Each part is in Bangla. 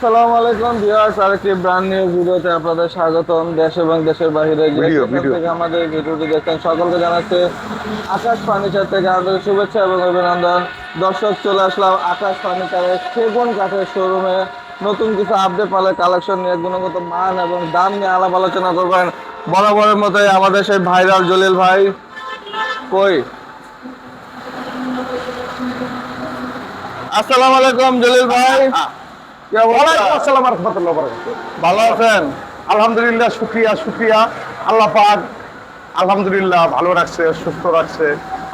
আসসালামু আলাইকুম ভিউয়ার্স আরেকটি ব্র্যান্ড নিউ ভিডিওতে আপনাদের স্বাগতম। দেশ এবং দেশের বাইরে যে ভিডিও, থেকে আমাদের ভিডিওটি দেখছেন সকলকে জানাচ্ছে আকাশ ফার্নিচার থেকে আন্তরিক শুভেচ্ছা এবং অভিনন্দন। দর্শক চলে আসলাম আকাশ ফার্নিচারের সেগুন কাঠের শোরুমে নতুন কিছু আপডেট পালে কালেকশন নিয়ে গুণগত মান এবং দাম নিয়ে আলাপ আলোচনা করবেন। বরাবরের মতোই আমাদের সেই ভাইরাল জলিল ভাই। কই? আসসালামু আলাইকুম জলিল ভাই। ভালো আছেন? আলহামদুলিল্লাহ শুক্রিয়া শুক্রিয়া। আল্লাহ পাক আলহামদুলিল্লাহ ভালো রাখছে সুস্থ রাখছে।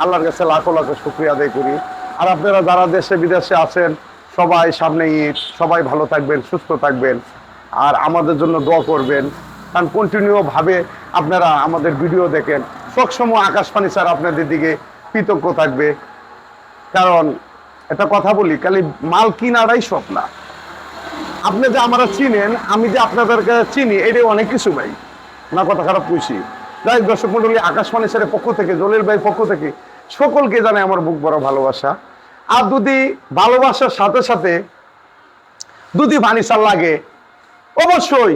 আল্লাহর কাছে লাখো লাখো শুক্রিয়া আদায় করি। আর আপনারা যারা দেশে বিদেশে আছেন সবাই সামনে ঈদ সবাই ভালো থাকবেন সুস্থ থাকবেন। আর আমাদের জন্য দোয়া করবেন। কারণ কন্টিনিউ ভাবে আপনারা আমাদের ভিডিও দেখেন। সবসময় আকাশ ফার্নিচার আপনাদের দিকে কৃতজ্ঞ থাকবে। কারণ একটা কথা বলি খালি মাল কিনারাই সব না আপনি যে আমরা চিনেন, আমি যে আপনাদেরকে চিনি, এটাই অনেক কিছু ভাই। না কথা খারাপ কইছি। যাই দর্শক মন্ডলী আকাশবাণী স্যারের পক্ষ থেকে, জলিল ভাই পক্ষ থেকে, সকলকে জানাই আমার বুক বড় ভালোবাসা। আর যদি ভালোবাসার সাথে সাথে যদি ফার্নিচার লাগে, অবশ্যই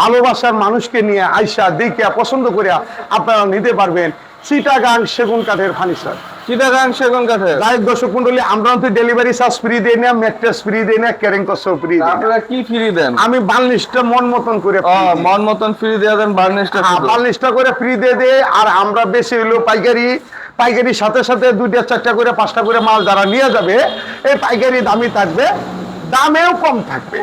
ভালোবাসার মানুষকে নিয়ে আইসা দেখিয়া পছন্দ করিয়া আপনারা নিতে পারবেন। চিটাগাং সেগুন কাঠের ফার্নিচার। চিটাগাং সেগুন কাঠের। গায়ক দর্শক মন্ডলী আমরা তো ডেলিভারি চার্জ ফ্রি দিই না ম্যাট্রেস ফ্রি দিই না ক্যারিং কস্ট ফ্রি দিই আপনারা কি ফ্রি দেন? আমি বার্নিশটা মন মতন করে মন মতন ফ্রি দিয়ে দেন বার্নিশটা। বার্নিশটা করে ফ্রি দিয়ে দে আর আমরা বেশি হইল পাইকারি পাইকারির সাথে সাথে দুইটা চারটা করে পাঁচটা করে মাল যারা নিয়ে যাবে এই পাইকারি দামই থাকবে দামেও কম থাকবে।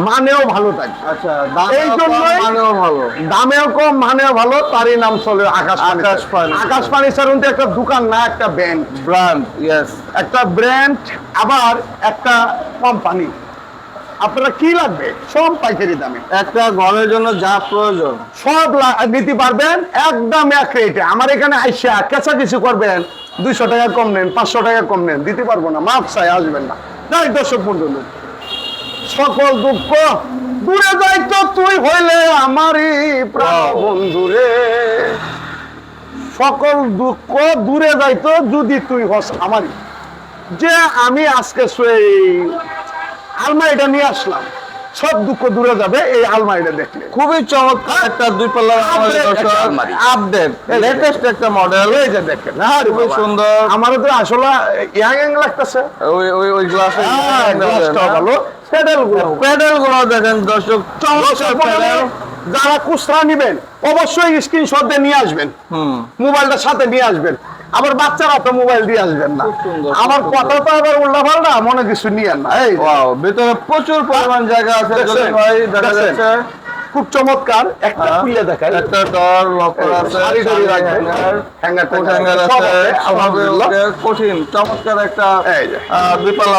মানেও ভালো আচ্ছা এই জন্যই- মানেও ভালো। দামেও কম মানেও ভালো তারই নাম চলে আকাশ আকাশ ফার্নিচার। আকাশ ফার্নিচার কিন্তু একটা দোকান না একটা ব্যাংক ব্র্যান্ড ইয়েস একটা ব্র্যান্ড আবার একটা কোম্পানি আপনারা কি লাগবে? সব পাইকারি দামে। একটা ঘরের জন্য যা প্রয়োজন। সব নিতে পারবেন একদম এক রেটে আমার এখানে আইসা কেঁচা কিছু করবেন দুইশো টাকা কম নেন পাঁচশো টাকা কম নেন দিতে পারব না মাপ চাই আসবেন না। তাই দর্শক মন্ডল সকল দুঃখ দূরে যাইতো তুই হইলে আমারই প্রাণ বন্ধুরে সকল দুঃখ দূরে যাইতো যদি তুই হস আমারই। যে আমি আজকে সেই আলমারিটা নিয়ে আসলাম। সব দুঃখ দূরে যাবে এই আলমারিটা দেখলে। খুবই চমৎকার একটা দুই পাল্লার। আপডেট লেটেস্ট একটা মডেল এই যে দেখেন। হ্যাঁ খুবই সুন্দর। আমারও তো আসলে ইয়াং ইয়াং লাগতেছে। ওই ওই ওই গ্লাসে হ্যাঁ, গ্লাসটা ভালো। প্যাডেলগুলো প্যাডেলগুলো দেখেন দর্শক চমৎকার প্যাডেল যারা খুচরা নিবেন অবশ্যই স্ক্রিনশট দিয়ে নিয়ে আসবেন। হুম। মোবাইলটা সাথে নিয়ে আসবেন। আবার বাচ্চারা তো মোবাইল দিয়ে আসবেন না। আমার কথা তো আবার উল্টা পাল্টা মনে কিছু নিয়ে না এই। ভিতরে প্রচুর পরিমাণ জায়গা আছে ভাই দেখা যাচ্ছে। খুব চমৎকার। একটা হ্যাঁ। খুলে দেখাই। একটা ডর লকার আছে রাখবেন। হ্যাঙ্গার হ্যাঙ্গার আছে আলহামদুলিল্লাহ। কঠিন চমৎকার একটা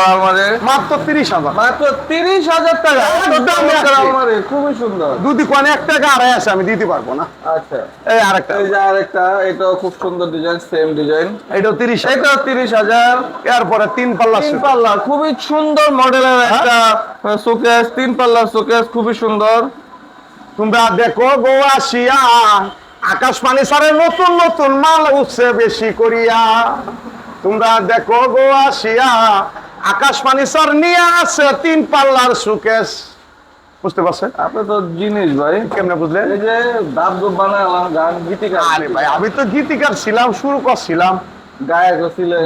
আলমারি। মাত্র তিরিশ হাজার। মাত্র তিরিশ হাজার টাকা। চমৎকার আলমারি খুবই সুন্দর। দুদি এক টাকা আড়াই আছে আমি দিতে পারব না। আচ্ছা। এই আরেকটা। এই যে আরেকটা এটাও খুব সুন্দর ডিজাইন সেম ডিজাইন এটাও তিরিশ এটাও তিরিশ হাজার। এরপরে তিন পাল্লা তিন পাল্লা খুবই সুন্দর মডেলের একটা শোকেস তিন পাল্লার শোকেস খুবই সুন্দর। তোমরা দেখো গো আসিয়া আকাশ পানি সারে নতুন নতুন মাল উঠছে বেশি করিয়া। তোমরা দেখো গো আসিয়া আকাশ পানি সার নিয়ে আছে তিন পাল্লার সুকেশ। বুঝতে পারছেন? আপনি তো জিনিস ভাই। কেমনে বুঝলেন? এই যে দাব বানালাম গান গীতিকার আরে ভাই আমি তো গীতিকার ছিলাম শুরু করছিলাম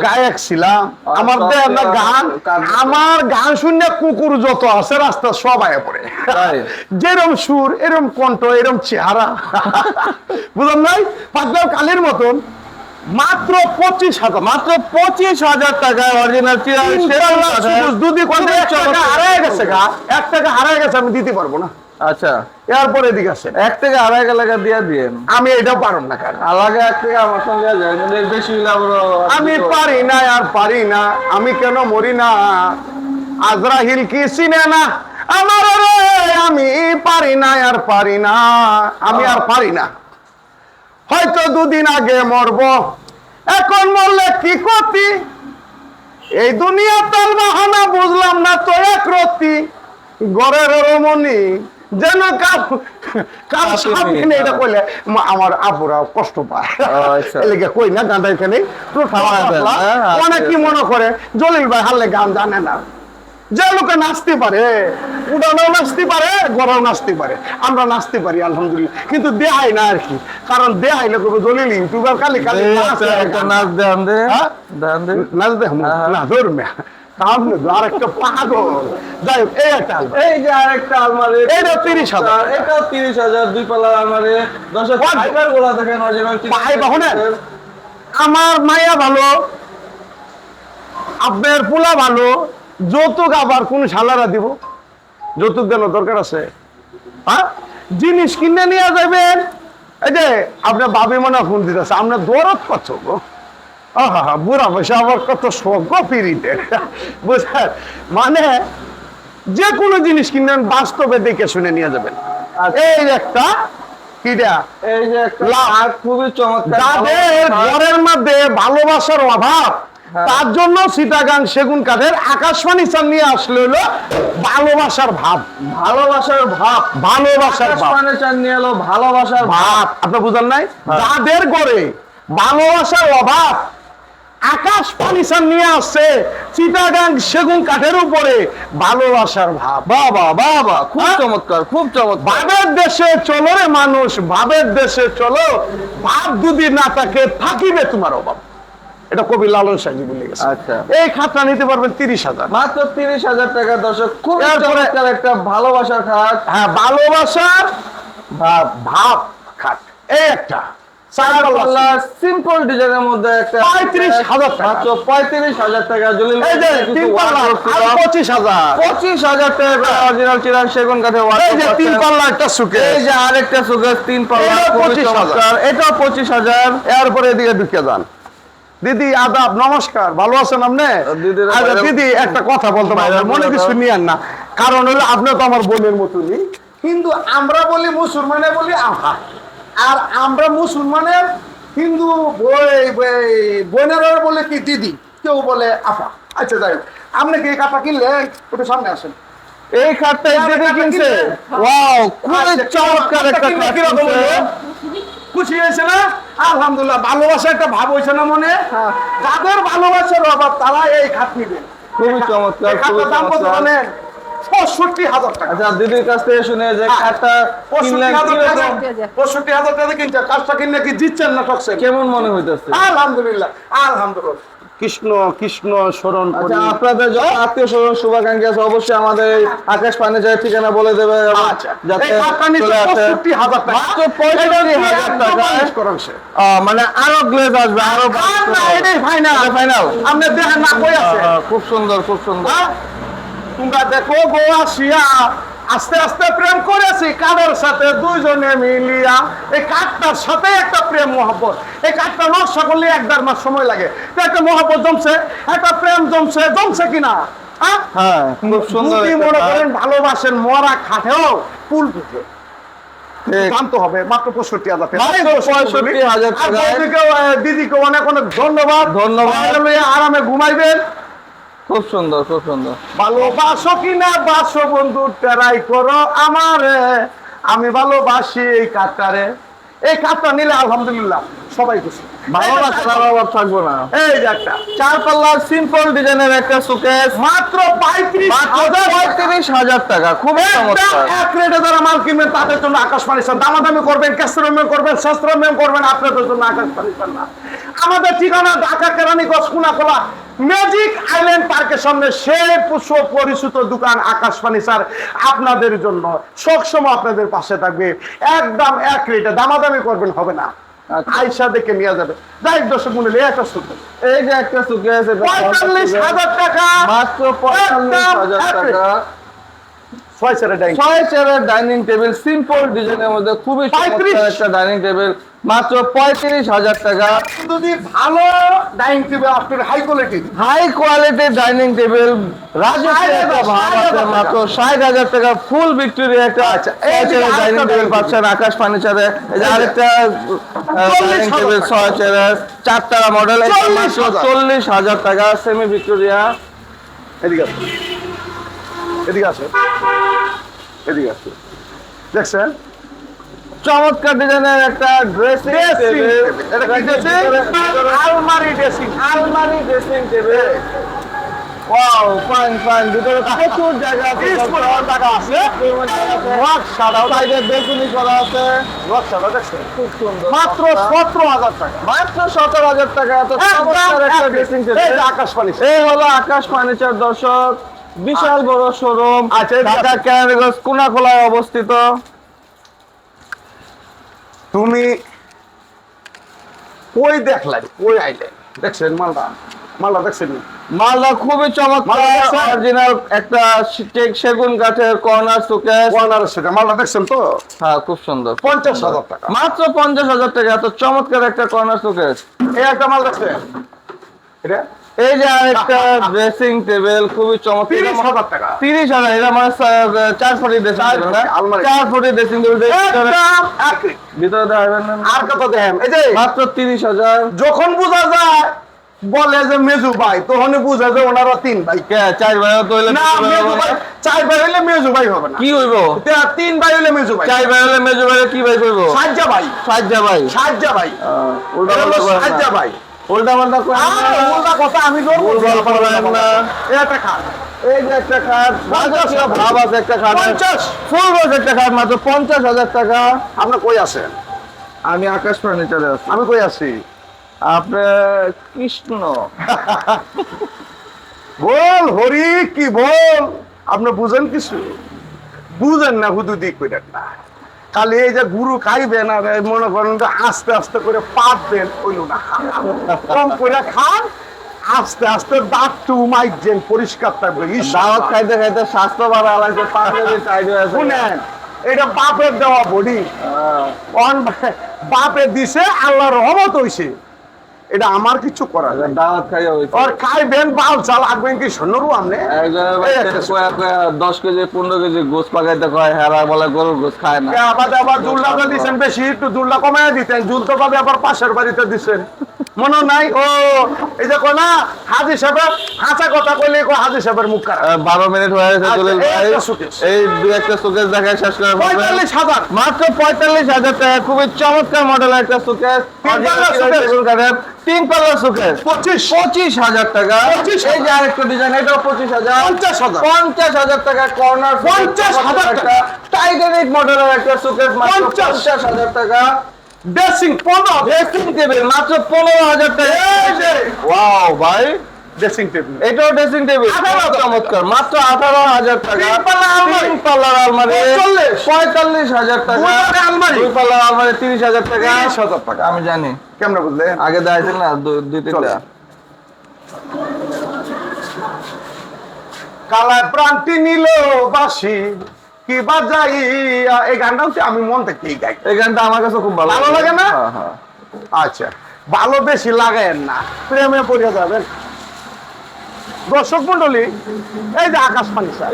গায়ক ছিল। আমার না গান- আমার গান শুনে কুকুর যত আছে রাস্তা সব আয়ে পড়ে যেরম সুর এরম কণ্ঠ এরম চেহারা। বুঝলাম নাই? পাতলাও কালের মতন। মাত্র পঁচিশ হাজার মাত্র পঁচিশ হাজার টাকায় অরিজিনাল কোনটা এক টাকা হারায় গেছে গা? এক টাকা হারায় গেছে আমি দিতে পারব না। আচ্ছা। এরপরে এদিকে আছে এক থেকে আড়াই টাকা দিয়ে দিয়েন। আমি এটাও পারব না কারণ আলাদা এক থেকে আমার সঙ্গে যায় বেশি আমি পারি না আর পারি না। আমি কেন মরি না? আজরাহিল কি চিনে না? আমার আমি পারি না আর পারি না। আমি আর পারি না। হয়তো দুদিন আগে মরব। এখন মরলে কি ক্ষতি? এই দুনিয়া তার বাহানা বুঝলাম না তো এক রতি। গড়ের রমণী যেন সামনে এটা হ্যাঁ। কইলে আমার আপুরা কষ্ট পায়। আচ্ছা। কই না গানটা এখানে দেন, পাতলা। হ্যাঁ, আচ্ছা, অনেক কি। মনে করে? জলিল ভাই হারলে গান জানে না। যে লোকে নাচতে পারে উড়ানো নাচতে পারে গড়াও নাচতে পারে। আমরা নাচতে পারি আলহামদুলিল্লাহ। কিন্তু দেহাই না আর কি। কারণ দেহাইলে কবে দলিল ইউটিউবার খালি খালি নাচে দেন দে। হ্যাঁ? দে। নাচ দেখ না ধরবে একটা পাগল। যাই হোক, এই একটা আলমারি। এই যে আরেকটা আলমারি। এইটা 30,000 এটাও তিরিশ হাজার দুই পাল্লার আলমারি। What? ফাইবারগুলা দেখেন আমার মায়া ভালো আপনার পোলা ভালো যৌতুক আবার কোন শালারা দিব? যৌতুক দেন দরকার আছে। হ্যাঁ? জিনিস কিনে নিয়ে যাবেন। এই যে আপনার বাবি মনে ফোন দিতেছে। আপনার কত গো? আহা বুড়া বসে আমার কত গো পিড়িতে। বুঝলেন? মানে যে কোনো জিনিস কিনবেন বাস্তবে দেখে শুনে নিয়ে যাবেন। আচ্ছা। এই একটা কিটা এই যে একটা লাভ। আর খুবই চমৎকার। যাদের ঘরের মধ্যে ভালোবাসার অভাব হ্যাঁ। তার জন্য সিটাগাং সেগুন কাঠের আকাশবাণী চাল নিয়ে আসলে হলো ভালোবাসার ভাব। ভালোবাসার ভাব। ভালোবাসার ভাব। নিয়ে এলো ভালোবাসার ভাব। আপনি বুঝেন নাই? হ্যাঁ। যাদের ঘরে ভালোবাসার অভাব আকাশ ফার্নিচার নিয়ে আসছে চিটাগাং সেগুন কাঠের উপরে। ভালোবাসার ভাব। বাবা বাবা খুব হ্যাঁ? চমৎকার খুব চমৎকার। ভাবের দেশে চলো রে মানুষ ভাবের দেশে চলো। ভাব যদি না থাকে থাকিবে তোমার অভাব। এটা কবি লালন সাহেব বলে গেছে। আচ্ছা। এই খাতটা নিতে পারবেন তিরিশ হাজার। মাত্র তিরিশ হাজার টাকা দর্শক খুব চমৎকার একটা ভালোবাসার খাট হ্যাঁ ভালোবাসার ভাব ভাব খাট এই একটা। সিম্পল ডিজাইনের মধ্যে একটা 35,000 টাকা। মাত্র পঁয়ত্রিশ হাজার টাকা জলিল পঁচিশ হাজার। পঁচিশ হাজার টাকা অরিজিনাল চিরাং সেগুন কাঠে তিন পাল্লা একটা সুকে এই যে আরেকটা সুগের তিন পাল্লা এটাও খুবই 25,000 চমৎকার। এটাও পঁচিশ হাজার। এরপরে এদিকে ঢুকে যান। দিদি আদাব নমস্কার। ভালো আছেন আপনি? আচ্ছা দিদি একটা কথা বলতে বাইরে মনে কিছু। নিয়েন না। কারণ হলো আপনি তো আমার বোনের মতনই। কিন্তু আমরা বলি মুসলমানে বলি আহা। আর আমরা মুসলমানের হিন্দু বোনেরা বলে কি দিদি? কেউ বলে আফা আচ্ছা যাই আপনি কি এই কাপড় কিনলেন একটু সামনে আসেন। এই দিদি কিনছে? ওয়াও খুবই আচ্ছা, চমৎকার একটা কিনলে। হলো? খুশি হয়েছে না? আলহামদুলিল্লাহ ভালোবাসা একটা ভাব হয়েছে না মনে? যাদের ভালোবাসার অভাব তারা এই খাট নিবে। খুবই চমৎকার, খুবই দাম কত চমৎকার। জানেন? পঁয়ষট্টি হাজার টাকা। আচ্ছা দিদির কাছ থেকে শুনে যে খাটটা পঁয়ষট্টি হাজার টাকা। কীরকম? পঁয়ষট্টি হাজার টাকা কিনছে কাজটা কিনলে কি জিতছেন না ঠকছেন? কেমন মনে হইতেছে? আলহামদুলিল্লাহ আলহামদুলিল্লাহ। কৃষ্ণ কৃষ্ণ স্মরণ আচ্ছা আপনাদের আত্মীয় স্বজন শুভাকাঙ্ক্ষী আছে অবশ্যই আমাদের আকাশ ফার্নিচারের ঠিকানা বলে দেবে আচ্ছা যাতে এই খাটটা নিচে চলে আসে। পঁয়ষট্টি হাজার টাকা। মাত্র 65,000 টাকা। আহ, মানে আরও গ্লেজ আসবে আরও। ফাইনাল আপনি দেখেন না কই আছে? খুব সুন্দর খুব সুন্দর। হ্যাঁ? তোমরা দেখো গোয়া শিয়া আস্তে আস্তে প্রেম করেছি কাদের সাথে? দুইজনে মিলিয়া। এই কাঠটার সাথে একটা প্রেম মহব্বত। এই কাঠটা নকশা করলে এক দেড় মাস সময় লাগে। তো একটা মহব্বত জমছে একটা প্রেম জমছে জমছে কিনা? হ্যাঁ? হ্যাঁ খুব সুন্দর মনে করেন ভালোবাসেন মরা খাটেও ফুল ফুটে। হবে মাত্র পঁয়ষট্টি হাজার টাকা। মাত্র 65,000 আর টাকায়। বৌদিকেও, আহ, দিদিকে অনেক অনেক ধন্যবাদ। ধন্যবাদ। আরামে ঘুমাইবেন। খুব সুন্দর খুব সুন্দর। ভালোবাসো কিনা বাসো বন্ধু টেরাই করো আমারে। আমি ভালোবাসি এই এই নিলে আলহামদুলিল্লাহ সবাই খুশি। ভালোবাসার অভাব থাকব না। এই যে একটা চার পাল্লার সিম্পল ডিজাইনের একটা সুকেস মাত্র পঁয়ত্রিশ হাজার পঁয়ত্রিশ হাজার টাকা খুব এক রেটে যারা মাল কিনবেন তাদের জন্য আকাশ দামাদামি করবেন ক্যাস্ট্রোমিয়াম করবেন শাস্ত্রমিয়াম করবেন আপনাদের জন্য আকাশ না আমাদের ঠিকানা ঢাকা কেরানীগঞ্জ কুনাকোলা ম্যাজিক আইল্যান্ড পার্কের সামনে সেই পুষ্প পরিচিত দোকান আকাশ পানি স্যার আপনাদের জন্য। সবসময় আপনাদের পাশে থাকবে। একদম এক রেটে দামাদামি করবেন হবে না। আচ্ছা। আইসা দেখে নিয়ে যাবে। যাই দর্শক মন্ডলী একটা শুনবেন এই যে একটা সুকেস পঁয়তাল্লিশ হাজার টাকা। মাত্র পঁয়তাল্লিশ হাজার টাকা। ছয় সেরে ডাইনিং ছয় চেয়ারের ডাইনিং টেবিল সিম্পল ডিজাইনের মধ্যে খুবই একটা ডাইনিং টেবিল মাত্র পঁয়ত্রিশ হাজার টাকা। যদি ভালো ডাইনিং টেবিল আপনার হাই কোয়ালিটি হাই কোয়ালিটির ডাইনিং টেবিল আছে মাত্র ষাট হাজার টাকা ফুল ভিক্টোরিয়া একটা আচ্ছা, ডাইনিং টেবিল পাচ্ছেন আকাশ ফার্নিচারে। আরেকটা ডাইনিং টেবিল। ছয় চেয়ারের চার টাকা মডেল চল্লিশ হাজার। চল্লিশ হাজার টাকা সেমি ভিক্টোরিয়া এদিকে এদিকে আসো। এদিকে আসো। দেখছেন? চমৎকার ডিজাইনের একটা ড্রেসিং? আলমারি ড্রেসিং আলমারি dressing table wow fine fine ভিতরে প্রচুর জায়গা আছে Peaceful জায়গা আছে। নকশাটাও সাইডে বেলকুনি করা আছে। নকশাটা দেখছেন? খুব সুন্দর। মাত্র সতেরো হাজার টাকা। মাত্র সতেরো হাজার টাকা। এত একদম চমৎকার একটা ড্রেসিং পিস। আকাশ পানি এই হলো আকাশ ফার্নিচার দর্শক। বিশাল বড় শোরুম আচ্ছা, ঢাকা ক্যানারিগঞ্জ কোনাখোলায় অবস্থিত। তুমি কই দেখলাই কই আইলে? দেখছেন মালটা মালটা দেখছেন মালদা খুবই চমৎকার অরিজিনাল একটা টেক সেগুন কাঠের কর্নার শোকেস ওয়ানার সেটা মালটা দেখছেন তো? হ্যাঁ খুব সুন্দর। পঞ্চাশ হাজার টাকা। মাত্র পঞ্চাশ হাজার টাকা এত চমৎকার একটা কর্নার শোকেস এই একটা মাল দেখছেন? এটা? এই যে একটা ড্রেসিং টেবিল খুবই চমৎকার। তিরিশ হাজার টাকা। তিরিশ হাজার এটা মানে চার ফুটি ড্রেসিং চার টেবিল না চার ফুটি ড্রেসিং টেবিল একদম এক রেট। ভিতরে দেখাবেন আর কত দেখেন এই যে মাত্র তিরিশ হাজার। যখন বোঝা যায় বলে যে মেজু ভাই তখন বোঝা যায় ওনারা তিন ভাই। চার ভাই তো হইলে না মেজু ভাই চার ভাই হইলে মেজু ভাই হবে না। কি হইব? তিন ভাই হইলে মেজু ভাই। চার ভাই হলে মেজু ভাই কি ভাই করব সাজ্জা ভাই। সাজ্জা ভাই। সাজ্জা ভাই। হলো সাজ্জা ভাই। উল্টা পাল্টা না। উল্টা কথা আমি ধরবো। ভুলভাল করবেন না। এই যে একটা খাট। ভাব আছে একটা খাট। ফুল একটা খাট মাত্র পঞ্চাশ হাজার টাকা। আপনার কই আছেন? আমি আকাশ ফার্নিচারে আছি। আমি কই আছি? আপনার কৃষ্ণ। বল হরি কি বল? আপনি বুঝেন কিছু? বুঝেন না হুদু দিক কইরা না খালি এই যে গুরু খাইবেন আর মনে করেন আস্তে আস্তে করে পাতবেন দেন না। কম করে খান আস্তে আস্তে দাঁত টু দেন পরিষ্কার থাকবে দাওয়াত খাইতে খাইতে স্বাস্থ্য ভালো লাগছে শুনেন এটা বাপের দেওয়া বডি হ্যাঁ। বাপে দিছে আল্লাহ রহমত হইছে। এটা আমার কিছু করার নাই। দাওয়াত খাইয়া হয়েছে আর খাইবেন বাল চাল লাগবেন কি আমনে দশ কেজি পনেরো কেজি গোস পাকাইতে কয় হেরা বলে গরুর গোস খায় না। আবার আবার জুল্লাটা দিছেন বেশি একটু জুল্লা কমায় দিতেন। জুল তো পাবে আবার পাশের বাড়িতে দিছেন। মনে নাই? ও এই যে কোনা হাজি সাহেবের হাঁচা কথা কইলে কো হাজি সাহেবের মুখ খারাপ। আহ, বারো মিনিট হয়ে গেছে আচ্ছা, জলিল এই দুই একটা শোকেস দেখায় শেষ করে ফেলবেন। পঁয়তাল্লিশ হাজার। মাত্র পঁয়তাল্লিশ হাজার টাকা খুবই চমৎকার মডেলের একটা শোকেস তিন পাল্লার শোকেস পঁচিশ। পঁচিশ হাজার টাকা। পঁচিশ এই যে আরেকটা ডিজাইন এটাও পঁচিশ হাজার। পঞ্চাশ হাজার। পঞ্চাশ হাজার টাকা কর্নার পঞ্চাশ হাজার টাকা। টাইটানিক মডেলের একটা সুখের পঞ্চাশ। পঞ্চাশ হাজার টাকা। ড্রেসিং পনেরো। ড্রেসিং টেবিল মাত্র পনেরো হাজার টাকা। ওয়াও ভাই। ড্রেসিং টেবিল এটাও ড্রেসিং টেবিল চমৎকার। মাত্র আঠারো হাজার টাকা। তিন পাল্লার আলমারি। পঁয়তাল্লিশ। হাজার টাকা। আলমারি। দুই পাল্লার আলমারি তিরিশ হাজার টাকা। হাজার টাকা। আমি জানি। কেমনে বুঝলেন আগে দেখাইছিল না দুই তিনটা। কালায় প্রান্তি নিল বাসি কি বাজাইয়া এই গানটা হচ্ছে আমি মন থেকে গাই এই গানটা আমার কাছে খুব ভালো ভালো লাগে না? হ্যাঁ, হ্যাঁ। আচ্ছা। ভালো বেশি লাগায়েন না। প্রেমে পড়িয়া যাবেন। দর্শক মন্ডলী এই যে আকাশ পানি স্যার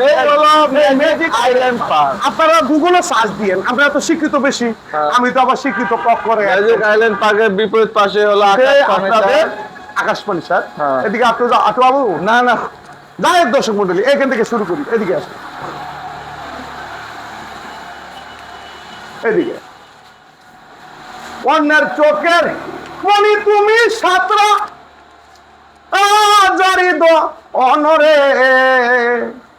পার্ক আপনারা গুগলে সার্চ দিয়েন আপনারা তো শিক্ষিত বেশি। হ্যাঁ। আমি তো আবার শিক্ষিত কক করে আইল্যান্ড পার্কের বিপরীত পাশে হলো আকাশ আপনাদের আকাশ পানি স্যার। হ্যাঁ। এদিকে আপনি আটু বাবু? না না। যাই দর্শক মন্ডলী এখান থেকে শুরু করি। এদিকে আসুন। এদিকে। অন্যের চোখের মনি তুমি সাতরা দো অনরে।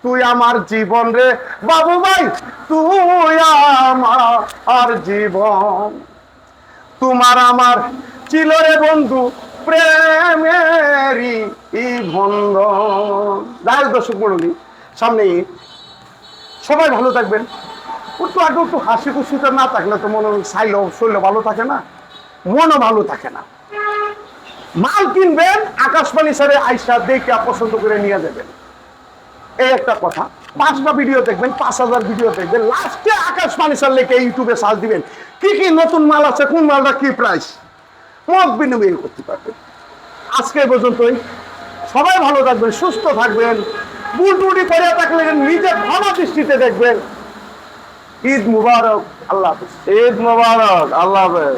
তুই আমার জীবন রে। বাবু ভাই, তুই আমার জীবন। তোমার আমার ছিল রে বন্ধু প্রেমেরই ই বন্ধন। যাই দর্শক মন্ডলী সামনে সবাই ভালো থাকবেন। একটু আগে একটু হাসি খুশিতে না থাকলে তো মনে চাইল শরীর ভালো থাকে না, মনও ভালো থাকে না। মাল কিনবেন, আকাশবাণী স্যারে আইসা দেখে পছন্দ করে নিয়ে যাবেন। এই একটা কথা। পাঁচটা ভিডিও দেখবেন, পাঁচ হাজার ভিডিও দেখবেন। লাস্টে আকাশবাণী স্যার লেখে ইউটিউবে সার্চ দিবেন, কি কি নতুন মাল আছে, কোন মালটা কি প্রাইস মত বিনিময় করতে পারবেন। আজকে পর্যন্তই। সবাই ভালো থাকবেন, সুস্থ থাকবেন। বুলটুটি করে থাকলে নিজে ভালো দৃষ্টিতে দেখবেন। ঈদ মুবারক, আল্লাহ ঈদ মুবারক, আল্লাহ হাফেজ।